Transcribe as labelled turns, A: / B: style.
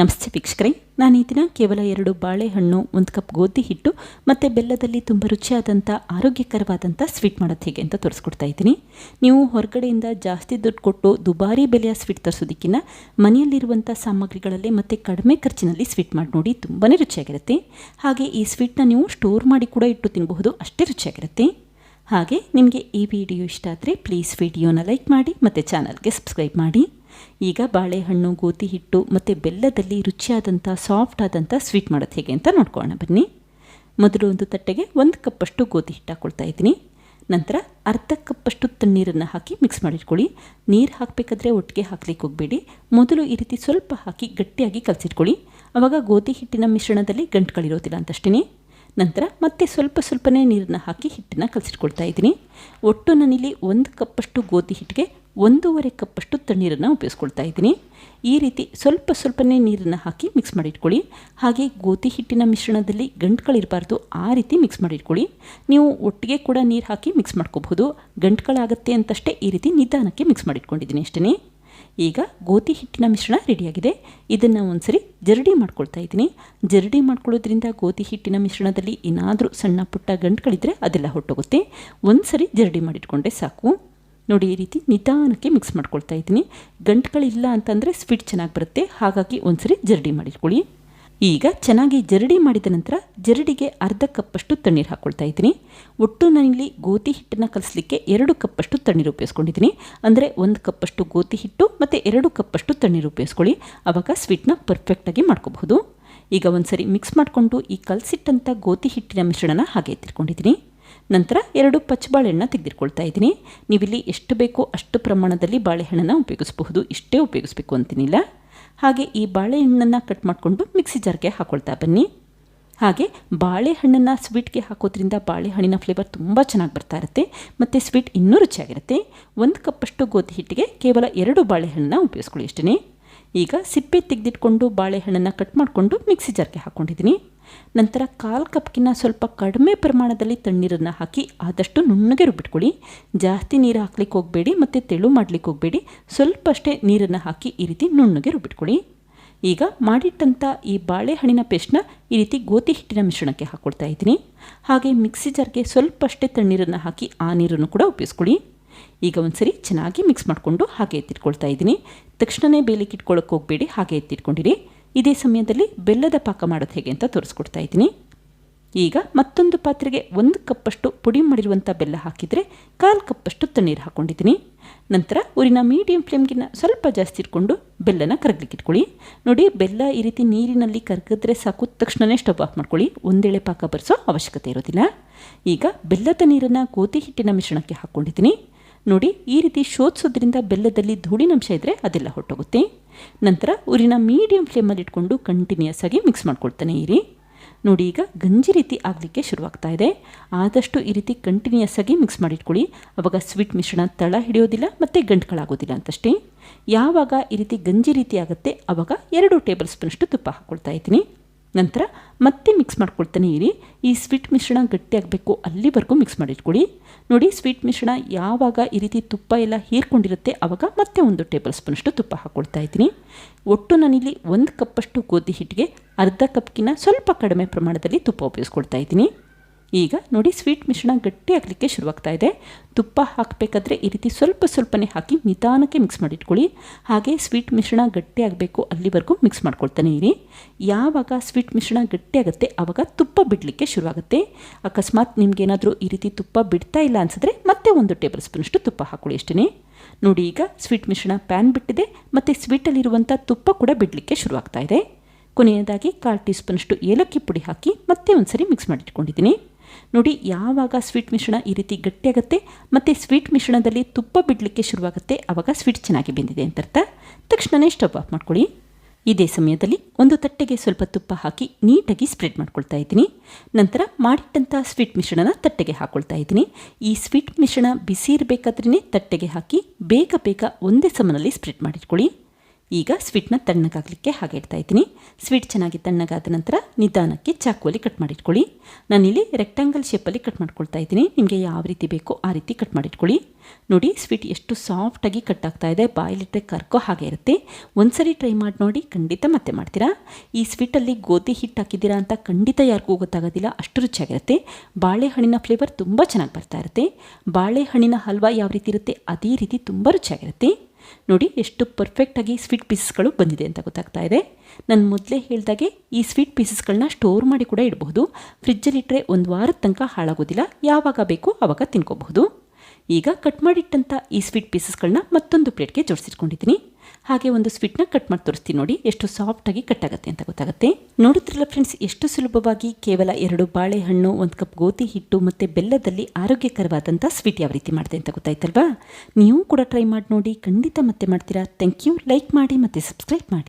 A: ನಮಸ್ತೆ ವೀಕ್ಷಕರೇ, ನಾನು ಈ ದಿನ ಕೇವಲ ಎರಡು ಬಾಳೆಹಣ್ಣು, ಒಂದು ಕಪ್ ಗೋಧಿ ಹಿಟ್ಟು, ಮತ್ತು ಬೆಲ್ಲದಲ್ಲಿ ತುಂಬ ರುಚಿಯಾದಂಥ ಆರೋಗ್ಯಕರವಾದಂಥ ಸ್ವೀಟ್ ಮಾಡೋದು ಹೇಗೆ ಅಂತ ತೋರಿಸ್ಕೊಡ್ತಾ ಇದ್ದೀನಿ. ನೀವು ಹೊರಗಡೆಯಿಂದ ಜಾಸ್ತಿ ದುಡ್ಡು ಕೊಟ್ಟು ದುಬಾರಿ ಬೆಲೆಯ ಸ್ವೀಟ್ ತರಿಸೋದಕ್ಕಿಂತ ಮನೆಯಲ್ಲಿರುವಂಥ ಸಾಮಗ್ರಿಗಳಲ್ಲೇ ಮತ್ತು ಕಡಿಮೆ ಖರ್ಚಿನಲ್ಲಿ ಸ್ವೀಟ್ ಮಾಡಿ ನೋಡಿ ತುಂಬಾ ರುಚಿಯಾಗಿರುತ್ತೆ. ಹಾಗೆ ಈ ಸ್ವೀಟ್ನ ನೀವು ಸ್ಟೋರ್ ಮಾಡಿ ಕೂಡ ಇಟ್ಟು ತಿನ್ನಬಹುದು ಅಷ್ಟೇ ರುಚಿಯಾಗಿರುತ್ತೆ. ಹಾಗೆ ನಿಮಗೆ ಈ ವಿಡಿಯೋ ಇಷ್ಟ ಆದರೆ ಪ್ಲೀಸ್ ವಿಡಿಯೋನ ಲೈಕ್ ಮಾಡಿ, ಮತ್ತು ಚಾನಲ್ಗೆ ಸಬ್ಸ್ಕ್ರೈಬ್ ಮಾಡಿ. ಈಗ ಬಾಳೆಹಣ್ಣು ಗೋಧಿ ಹಿಟ್ಟು ಮತ್ತು ಬೆಲ್ಲದಲ್ಲಿ ರುಚಿಯಾದಂಥ ಸಾಫ್ಟ್ ಆದಂಥ ಸ್ವೀಟ್ ಮಾಡೋದು ಹೇಗೆ ಅಂತ ನೋಡ್ಕೊಳ್ಳೋಣ. ಬನ್ನಿ. ಮೊದಲು ಒಂದು ತಟ್ಟೆಗೆ ಒಂದು ಕಪ್ಪಷ್ಟು ಗೋಧಿ ಹಿಟ್ಟು ಹಾಕ್ಕೊಳ್ತಾ ಇದ್ದೀನಿ. ನಂತರ ಅರ್ಧ ಕಪ್ಪಷ್ಟು ತಣ್ಣೀರನ್ನು ಹಾಕಿ ಮಿಕ್ಸ್ ಮಾಡಿಟ್ಕೊಳ್ಳಿ. ನೀರು ಹಾಕಬೇಕಾದ್ರೆ ಒಟ್ಟಿಗೆ ಹಾಕ್ಲಿಕ್ಕೆ ಹೋಗಬೇಡಿ. ಮೊದಲು ಈ ರೀತಿ ಸ್ವಲ್ಪ ಹಾಕಿ ಗಟ್ಟಿಯಾಗಿ ಕಲಸಿಟ್ಕೊಳ್ಳಿ. ಆವಾಗ ಗೋಧಿ ಹಿಟ್ಟಿನ ಮಿಶ್ರಣದಲ್ಲಿ ಗಂಟುಗಳಿರೋದಿಲ್ಲ ಅಂತಷ್ಟೇ ನಂತರ ಮತ್ತೆ ಸ್ವಲ್ಪ ಸ್ವಲ್ಪನೇ ನೀರನ್ನು ಹಾಕಿ ಹಿಟ್ಟನ್ನು ಕಲಸಿಟ್ಕೊಳ್ತಾ ಇದ್ದೀನಿ. ಒಟ್ಟು ನಾನಿಲ್ಲಿ ಒಂದು ಕಪ್ಪಷ್ಟು ಗೋಧಿ ಹಿಟ್ಟಿಗೆ ಒಂದೂವರೆ ಕಪ್ಪಷ್ಟು ತಣ್ಣೀರನ್ನು ಉಪಯೋಗಿಸ್ಕೊಳ್ತಾ ಇದ್ದೀನಿ. ಈ ರೀತಿ ಸ್ವಲ್ಪ ಸ್ವಲ್ಪನೇ ನೀರನ್ನು ಹಾಕಿ ಮಿಕ್ಸ್ ಮಾಡಿಟ್ಕೊಳ್ಳಿ. ಹಾಗೆ ಗೋಧಿ ಹಿಟ್ಟಿನ ಮಿಶ್ರಣದಲ್ಲಿ ಗಂಟುಗಳಿರಬಾರ್ದು ಆ ರೀತಿ ಮಿಕ್ಸ್ ಮಾಡಿಟ್ಕೊಳ್ಳಿ. ನೀವು ಒಟ್ಟಿಗೆ ಕೂಡ ನೀರು ಹಾಕಿ ಮಿಕ್ಸ್ ಮಾಡ್ಕೋಬಹುದು. ಗಂಟುಗಳಾಗತ್ತೆ ಅಂತಷ್ಟೇ ಈ ರೀತಿ ನಿಧಾನಕ್ಕೆ ಮಿಕ್ಸ್ ಮಾಡಿಟ್ಕೊಂಡಿದ್ದೀನಿ ಅಷ್ಟೇ ಈಗ ಗೋಧಿ ಹಿಟ್ಟಿನ ಮಿಶ್ರಣ ರೆಡಿಯಾಗಿದೆ. ಇದನ್ನು ಒಂದ್ಸರಿ ಜರಡಿ ಮಾಡ್ಕೊಳ್ತಾ ಇದ್ದೀನಿ. ಜರಡಿ ಮಾಡ್ಕೊಳ್ಳೋದ್ರಿಂದ ಗೋಧಿ ಹಿಟ್ಟಿನ ಮಿಶ್ರಣದಲ್ಲಿ ಏನಾದರೂ ಸಣ್ಣ ಪುಟ್ಟ ಗಂಟುಗಳಿದ್ರೆ ಅದೆಲ್ಲ ಹೊಟ್ಟೋಗುತ್ತೆ. ಒಂದ್ಸರಿ ಜರಡಿ ಮಾಡಿಟ್ಕೊಂಡೆ ಸಾಕು. ನೋಡಿ ಈ ರೀತಿ ನಿಧಾನಕ್ಕೆ ಮಿಕ್ಸ್ ಮಾಡ್ಕೊಳ್ತಾ ಇದ್ದೀನಿ. ಗಂಟುಗಳಿಲ್ಲ ಅಂತಂದರೆ ಸ್ವೀಟ್ ಚೆನ್ನಾಗಿ ಬರುತ್ತೆ. ಹಾಗಾಗಿ ಒಂದ್ಸರಿ ಜರಡಿ ಮಾಡಿಟ್ಕೊಳ್ಳಿ. ಈಗ ಚೆನ್ನಾಗಿ ಜರಡಿ ಮಾಡಿದ ನಂತರ ಜರಡಿಗೆ ಅರ್ಧ ಕಪ್ಪಷ್ಟು ತಣ್ಣೀರು ಹಾಕ್ಕೊಳ್ತಾ ಇದ್ದೀನಿ. ಒಟ್ಟು ನಾನಿಲ್ಲಿ ಗೋಧಿ ಹಿಟ್ಟನ್ನು ಕಲಿಸ್ಲಿಕ್ಕೆ ಎರಡು ಕಪ್ಪಷ್ಟು ತಣ್ಣೀರು ಉಪಯೋಗಿಸ್ಕೊಂಡಿದ್ದೀನಿ. ಅಂದರೆ ಒಂದು ಕಪ್ಪಷ್ಟು ಗೋಧಿ ಹಿಟ್ಟು ಮತ್ತು ಎರಡು ಕಪ್ಪಷ್ಟು ತಣ್ಣೀರು ಉಪಯೋಗಿಸ್ಕೊಳ್ಳಿ. ಆವಾಗ ಸ್ವೀಟ್ನ ಪರ್ಫೆಕ್ಟಾಗಿ ಮಾಡ್ಕೋಬಹುದು. ಈಗ ಒಂದ್ಸರಿ ಮಿಕ್ಸ್ ಮಾಡಿಕೊಂಡು ಈ ಕಲಸಿಟ್ಟಂಥ ಗೋಧಿ ಹಿಟ್ಟಿನ ಮಿಶ್ರಣನ ಹಾಗೆ ಎತ್ತಿಟ್ಕೊಂಡಿದ್ದೀನಿ. ನಂತರ ಎರಡು ಪಚ್ಚಬಾಳೆಹಣ್ಣ ತೆಗೆದಿಟ್ಕೊಳ್ತಾ ಇದ್ದೀನಿ. ನೀವಿಲ್ಲಿ ಎಷ್ಟು ಬೇಕೋ ಅಷ್ಟು ಪ್ರಮಾಣದಲ್ಲಿ ಬಾಳೆಹಣ್ಣನ್ನು ಉಪಯೋಗಿಸಬಹುದು. ಇಷ್ಟೇ ಉಪಯೋಗಿಸ್ಬೇಕು ಅಂತೀನಿಲ್ಲ ಹಾಗೆ ಈ ಬಾಳೆಹಣ್ಣನ್ನು ಕಟ್ ಮಾಡಿಕೊಂಡು ಮಿಕ್ಸಿ ಜಾರ್ಗೆ ಹಾಕೊಳ್ತಾ ಬನ್ನಿ. ಹಾಗೆ ಬಾಳೆಹಣ್ಣನ್ನು ಸ್ವೀಟ್ಗೆ ಹಾಕೋದ್ರಿಂದ ಬಾಳೆಹಣ್ಣಿನ ಫ್ಲೇವರ್ ತುಂಬ ಚೆನ್ನಾಗಿ ಬರ್ತಾ ಇರುತ್ತೆ ಮತ್ತು ಸ್ವೀಟ್ ಇನ್ನೂ ರುಚಿಯಾಗಿರುತ್ತೆ. ಒಂದು ಕಪ್ಪಷ್ಟು ಗೋಧಿ ಹಿಟ್ಟಿಗೆ ಕೇವಲ ಎರಡು ಬಾಳೆಹಣ್ಣನ್ನು ಉಪಯೋಗಿಸ್ಕೊಳ್ಳಿ ಅಷ್ಟೇ ಈಗ ಸಿಪ್ಪೆ ತೆಗೆದಿಟ್ಕೊಂಡು ಬಾಳೆಹಣ್ಣನ್ನು ಕಟ್ ಮಾಡಿಕೊಂಡು ಮಿಕ್ಸಿ ಜಾರ್ಗೆ ಹಾಕ್ಕೊಂಡಿದ್ದೀನಿ ನಂತರ ಕಾಲು ಕಪ್ಗಿನ್ನ ಸ್ವಲ್ಪ ಕಡಿಮೆ ಪ್ರಮಾಣದಲ್ಲಿ ತಣ್ಣೀರನ್ನು ಹಾಕಿ ಆದಷ್ಟು ನುಣ್ಣಗೆ ರುಬ್ಬಿಟ್ಕೊಳ್ಳಿ. ಜಾಸ್ತಿ ನೀರು ಹಾಕ್ಲಿಕ್ಕೆ ಹೋಗಬೇಡಿ ಮತ್ತು ತೆಳು ಮಾಡಲಿಕ್ಕೆ ಹೋಗಬೇಡಿ. ಸ್ವಲ್ಪ ಅಷ್ಟೇ ನೀರನ್ನು ಹಾಕಿ ಈ ರೀತಿ ನುಣ್ಣಗೆ ರುಬ್ಬಿಟ್ಕೊಳ್ಳಿ. ಈಗ ಮಾಡಿಟ್ಟಂಥ ಈ ಬಾಳೆಹಣ್ಣಿನ ಪೇಸ್ಟ್ನ ಈ ರೀತಿ ಗೋಧಿ ಹಿಟ್ಟಿನ ಮಿಶ್ರಣಕ್ಕೆ ಹಾಕ್ಕೊಳ್ತಾ ಇದ್ದೀನಿ. ಹಾಗೆ ಮಿಕ್ಸಿ ಜಾರ್ಗೆ ಸ್ವಲ್ಪ ಅಷ್ಟೇ ತಣ್ಣೀರನ್ನು ಹಾಕಿ ಆ ನೀರನ್ನು ಕೂಡ ಉಪಯೋಗಿಸ್ಕೊಳ್ಳಿ. ಈಗ ಒಂದ್ಸರಿ ಚೆನ್ನಾಗಿ ಮಿಕ್ಸ್ ಮಾಡಿಕೊಂಡು ಹಾಗೆ ಎತ್ತಿಟ್ಕೊಳ್ತಾ ಇದ್ದೀನಿ. ತಕ್ಷಣವೇ ಬೇಲಿಕ್ಕೆ ಇಟ್ಕೊಳ್ಳೋಕೆ ಹೋಗಬೇಡಿ, ಹಾಗೆ ಎತ್ತಿಟ್ಕೊಂಡಿರಿ. ಇದೇ ಸಮಯದಲ್ಲಿ ಬೆಲ್ಲದ ಪಾಕ ಮಾಡೋದು ಹೇಗೆ ಅಂತ ತೋರಿಸ್ಕೊಡ್ತಾ ಇದ್ದೀನಿ. ಈಗ ಮತ್ತೊಂದು ಪಾತ್ರೆಗೆ ಒಂದು ಕಪ್ಪಷ್ಟು ಪುಡಿ ಮಾಡಿರುವಂಥ ಬೆಲ್ಲ ಹಾಕಿದರೆ ಕಾಲು ಕಪ್ಪಷ್ಟು ತಣ್ಣೀರು ಹಾಕ್ಕೊಂಡಿದ್ದೀನಿ ನಂತರ ಊರಿನ ಮೀಡಿಯಂ ಫ್ಲೇಮ್ಗಿನ ಸ್ವಲ್ಪ ಜಾಸ್ತಿ ಇಟ್ಕೊಂಡು ಬೆಲ್ಲನ ಕರಗಲಿಕ್ಕೆ ಇಟ್ಕೊಳ್ಳಿ. ನೋಡಿ, ಬೆಲ್ಲ ಈ ರೀತಿ ನೀರಿನಲ್ಲಿ ಕರಗಿದ್ರೆ ಸಾಕು. ತಕ್ಷಣವೇ ಸ್ಟವ್ ಆಫ್ ಮಾಡ್ಕೊಳ್ಳಿ. ಒಂದೇಳೆ ಪಾಕ ಬರೆಸೋ ಅವಶ್ಯಕತೆ ಇರೋದಿಲ್ಲ. ಈಗ ಬೆಲ್ಲದ ನೀರನ್ನು ಗೋಧಿ ಹಿಟ್ಟಿನ ಮಿಶ್ರಣಕ್ಕೆ ಹಾಕ್ಕೊಂಡಿದ್ದೀನಿ ನೋಡಿ, ಈ ರೀತಿ ಶೋಧಿಸೋದ್ರಿಂದ ಬೆಲ್ಲದಲ್ಲಿ ಧೂಳಿನಂಶ ಇದ್ದರೆ ಅದೆಲ್ಲ ಹೊಟ್ಟೋಗುತ್ತೆ ನಂತರ ಊರಿನ ಮೀಡಿಯಂ ಫ್ಲೇಮಲ್ಲಿ ಇಟ್ಕೊಂಡು ಕಂಟಿನ್ಯೂಸ್ ಆಗಿ ಮಿಕ್ಸ್ ಮಾಡ್ಕೊಳ್ತಾನೆ ಇರಿ. ನೋಡಿ, ಈಗ ಗಂಜಿ ರೀತಿ ಆಗಲಿಕ್ಕೆ ಶುರುವಾಗ್ತಾ ಇದೆ. ಆದಷ್ಟು ಈ ರೀತಿ ಕಂಟಿನ್ಯೂಸ್ ಆಗಿ ಮಿಕ್ಸ್ ಮಾಡಿಟ್ಕೊಳ್ಳಿ. ಅವಾಗ ಸ್ವೀಟ್ ಮಿಶ್ರಣ ತಳ ಹಿಡಿಯೋದಿಲ್ಲ ಮತ್ತು ಗಂಟುಗಳಾಗೋದಿಲ್ಲ ಅಂತಷ್ಟೇ. ಯಾವಾಗ ಈ ರೀತಿ ಗಂಜಿ ರೀತಿ ಆಗುತ್ತೆ ಆವಾಗ ಎರಡು ಟೇಬಲ್ ಸ್ಪೂನಷ್ಟು ತುಪ್ಪ ಹಾಕ್ಕೊಳ್ತಾ ಇದ್ದೀನಿ. ನಂತರ ಮತ್ತೆ ಮಿಕ್ಸ್ ಮಾಡ್ಕೊಳ್ತಾನೆ ಇರಿ. ಈ ಸ್ವೀಟ್ ಮಿಶ್ರಣ ಗಟ್ಟಿಯಾಗಬೇಕು. ಅಲ್ಲಿವರೆಗೂ ಮಿಕ್ಸ್ ಮಾಡಿಟ್ಕೊಳ್ಳಿ ನೋಡಿ ಸ್ವೀಟ್ ಮಿಶ್ರಣ ಯಾವಾಗ ಈ ರೀತಿ ತುಪ್ಪ ಎಲ್ಲ ಹೀರ್ಕೊಂಡಿರುತ್ತೆ ಆವಾಗ ಮತ್ತೆ ಒಂದು ಟೇಬಲ್ ಸ್ಪೂನಷ್ಟು ತುಪ್ಪ ಹಾಕ್ಕೊಳ್ತಾ ಇದ್ದೀನಿ. ಒಟ್ಟು ನಾನಿಲ್ಲಿ ಒಂದು ಕಪ್ಪಷ್ಟು ಗೋಧಿ ಹಿಟ್ಟಿಗೆ ಅರ್ಧ ಕಪ್ಗಿನ ಸ್ವಲ್ಪ ಕಡಿಮೆ ಪ್ರಮಾಣದಲ್ಲಿ ತುಪ್ಪ ಉಪಯೋಗಿಸ್ಕೊಳ್ತಾ ಇದ್ದೀನಿ. ಈಗ ನೋಡಿ ಸ್ವೀಟ್ ಮಿಶ್ರಣ ಗಟ್ಟಿ ಆಗಲಿಕ್ಕೆ ಶುರುವಾಗ್ತಾ ಇದೆ. ತುಪ್ಪ ಹಾಕಬೇಕಾದ್ರೆ ಈ ರೀತಿ ಸ್ವಲ್ಪ ಸ್ವಲ್ಪನೇ ಹಾಕಿ ನಿಧಾನಕ್ಕೆ ಮಿಕ್ಸ್ ಮಾಡಿಟ್ಕೊಳ್ಳಿ. ಹಾಗೆ ಸ್ವೀಟ್ ಮಿಶ್ರಣ ಗಟ್ಟಿ ಆಗಬೇಕು ಅಲ್ಲಿವರೆಗೂ ಮಿಕ್ಸ್ ಮಾಡ್ಕೊಳ್ತಾನೆ ಇರಿ. ಯಾವಾಗ ಸ್ವೀಟ್ ಮಿಶ್ರಣ ಗಟ್ಟಿ ಆಗುತ್ತೆ ಆವಾಗ ತುಪ್ಪ ಬಿಡಲಿಕ್ಕೆ ಶುರುವಾಗುತ್ತೆ. ಅಕಸ್ಮಾತ್ ನಿಮ್ಗೇನಾದರೂ ಈ ರೀತಿ ತುಪ್ಪ ಬಿಡ್ತಾ ಇಲ್ಲ ಅನಿಸಿದ್ರೆ ಮತ್ತೆ ಒಂದು ಟೇಬಲ್ ಸ್ಪೂನಷ್ಟು ತುಪ್ಪ ಹಾಕೊಳ್ಳಿ ಅಷ್ಟೇ ನೋಡಿ ಈಗ ಸ್ವೀಟ್ ಮಿಶ್ರಣ ಪ್ಯಾನ್ ಬಿಟ್ಟಿದೆ ಮತ್ತು ಸ್ವೀಟಲ್ಲಿರುವಂಥ ತುಪ್ಪ ಕೂಡ ಬಿಡಲಿಕ್ಕೆ ಶುರುವಾಗ್ತಾ ಇದೆ. ಕೊನೆಯದಾಗಿ ಕಾಲು ಟೀ ಸ್ಪೂನಷ್ಟು ಏಲಕ್ಕಿ ಪುಡಿ ಹಾಕಿ ಮತ್ತೆ ಒಂದ್ಸರಿ ಮಿಕ್ಸ್ ಮಾಡಿಟ್ಕೊಂಡಿದ್ದೀನಿ. ನೋಡಿ, ಯಾವಾಗ ಸ್ವೀಟ್ ಮಿಶ್ರಣ ಈ ರೀತಿ ಗಟ್ಟಿಯಾಗುತ್ತೆ, ಮತ್ತು ಸ್ವೀಟ್ ಮಿಶ್ರಣದಲ್ಲಿ ತುಪ್ಪ ಬಿಡಲಿಕ್ಕೆ ಶುರುವಾಗುತ್ತೆ ಆವಾಗ ಸ್ವೀಟ್ ಚೆನ್ನಾಗಿ ಬೆಂದಿದೆ ಅಂತ ಅರ್ಥ. ತಕ್ಷಣವೇ ಸ್ಟವ್ ಆಫ್ ಮಾಡ್ಕೊಳ್ಳಿ. ಇದೇ ಸಮಯದಲ್ಲಿ ಒಂದು ತಟ್ಟೆಗೆ ಸ್ವಲ್ಪ ತುಪ್ಪ ಹಾಕಿ ನೀಟಾಗಿ ಸ್ಪ್ರೆಡ್ ಮಾಡ್ಕೊಳ್ತಾ ಇದ್ದೀನಿ. ನಂತರ ಮಾಡಿಟ್ಟಂಥ ಸ್ವೀಟ್ ಮಿಶ್ರಣನ ತಟ್ಟೆಗೆ ಹಾಕ್ಕೊಳ್ತಾ ಇದ್ದೀನಿ. ಈ ಸ್ವೀಟ್ ಮಿಶ್ರಣ ಬಿಸಿ ಇರಬೇಕಾದ್ರೇ ತಟ್ಟೆಗೆ ಹಾಕಿ ಬೇಗ ಬೇಗ ಒಂದೇ ಸಮನಲ್ಲಿ ಸ್ಪ್ರೆಡ್ ಮಾಡಿಟ್ಕೊಳ್ಳಿ. ಈಗ ಸ್ವೀಟ್ನ ತಣ್ಣಗಾಗಲಿಕ್ಕೆ ಹಾಗೆ ಇಡ್ತಾ ಇದ್ದೀನಿ. ಸ್ವೀಟ್ ಚೆನ್ನಾಗಿ ತಣ್ಣಗಾದ ನಂತರ ನಿಧಾನಕ್ಕೆ ಚಾಕುವಲ್ಲಿ ಕಟ್ ಮಾಡಿಟ್ಕೊಳ್ಳಿ. ನಾನಿಲ್ಲಿ ರೆಕ್ಟಾಂಗಲ್ ಶೇಪಲ್ಲಿ ಕಟ್ ಮಾಡ್ಕೊಳ್ತಾ ಇದ್ದೀನಿ. ನಿಮಗೆ ಯಾವ ರೀತಿ ಬೇಕೋ ಆ ರೀತಿ ಕಟ್ ಮಾಡಿಟ್ಕೊಳ್ಳಿ. ನೋಡಿ, ಸ್ವೀಟ್ ಎಷ್ಟು ಸಾಫ್ಟಾಗಿ ಕಟ್ ಆಗ್ತಾ ಇದೆ. ಬಾಯಲ್ಲಿಟ್ಟರೆ ಕರ್ಕೋ ಹಾಗೆ ಇರುತ್ತೆ. ಒಂದ್ಸರಿ ಟ್ರೈ ಮಾಡಿ ನೋಡಿ, ಖಂಡಿತ ಮತ್ತೆ ಮಾಡ್ತೀರಾ? ಈ ಸ್ವೀಟಲ್ಲಿ ಗೋಧಿ ಹಿಟ್ಟು ಹಾಕಿದ್ದೀರಾ ಅಂತ ಖಂಡಿತ ಯಾರಿಗೂ ಗೊತ್ತಾಗೋದಿಲ್ಲ. ಅಷ್ಟು ರುಚಿಯಾಗಿರುತ್ತೆ. ಬಾಳೆಹಣ್ಣಿನ ಫ್ಲೇವರ್ ತುಂಬ ಚೆನ್ನಾಗಿ ಬರ್ತಾ ಇರುತ್ತೆ. ಬಾಳೆಹಣ್ಣಿನ ಹಲ್ವಾ ಯಾವ ರೀತಿ ಇರುತ್ತೆ, ಅದೇ ರೀತಿ ತುಂಬ ರುಚಿಯಾಗಿರುತ್ತೆ. ನೋಡಿ ಎಷ್ಟು ಪರ್ಫೆಕ್ಟಾಗಿ ಸ್ವೀಟ್ ಪೀಸಸ್ಗಳು ಬಂದಿದೆ ಅಂತ ಗೊತ್ತಾಗ್ತಾ ಇದೆ. ನಾನು ಮೊದಲೇ ಹೇಳಿದಾಗೆ ಈ ಸ್ವೀಟ್ ಪೀಸಸ್ಗಳನ್ನ ಸ್ಟೋರ್ ಮಾಡಿ ಕೂಡ ಇಡಬಹುದು. ಫ್ರಿಜ್ಜಲ್ಲಿಟ್ಟರೆ ಒಂದು ವಾರದ ತನಕ ಹಾಳಾಗೋದಿಲ್ಲ. ಯಾವಾಗ ಬೇಕು ಆವಾಗ ತಿನ್ಕೋಬಹುದು. ಈಗ ಕಟ್ ಮಾಡಿಟ್ಟಂಥ ಈ ಸ್ವೀಟ್ ಪೀಸಸ್ಗಳನ್ನ ಮತ್ತೊಂದು ಪ್ಲೇಟ್ಗೆ ಜೋಡಿಸಿಟ್ಕೊಂಡಿದ್ದೀನಿ. ಹಾಗೆ ಒಂದು ಸ್ವೀಟ್ನ ಕಟ್ ಮಾಡಿ ತೋರಿಸ್ತೀನಿ ನೋಡಿ, ಎಷ್ಟು ಸಾಫ್ಟಾಗಿ ಕಟ್ ಆಗುತ್ತೆ ಅಂತ ಗೊತ್ತಾಗುತ್ತೆ. ನೋಡುತ್ತಿರಲ್ಲ ಫ್ರೆಂಡ್ಸ್ ಎಷ್ಟು ಸುಲಭವಾಗಿ ಕೇವಲ ಎರಡು ಬಾಳೆಹಣ್ಣು, ಒಂದು ಕಪ್ ಗೋಧಿ ಹಿಟ್ಟು ಮತ್ತು ಬೆಲ್ಲದಲ್ಲಿ ಆರೋಗ್ಯಕರವಾದಂಥ ಸ್ವೀಟ್ ಯಾವ ರೀತಿ ಮಾಡಿದೆ ಅಂತ ಗೊತ್ತಾಯ್ತಲ್ವಾ? ನೀವು ಕೂಡ ಟ್ರೈ ಮಾಡಿ ನೋಡಿ, ಖಂಡಿತ ಮತ್ತೆ ಮಾಡ್ತೀರಾ. ಥ್ಯಾಂಕ್ ಯು ಲೈಕ್ ಮಾಡಿ ಮತ್ತು ಸಬ್ಸ್ಕ್ರೈಬ್ ಮಾಡಿ.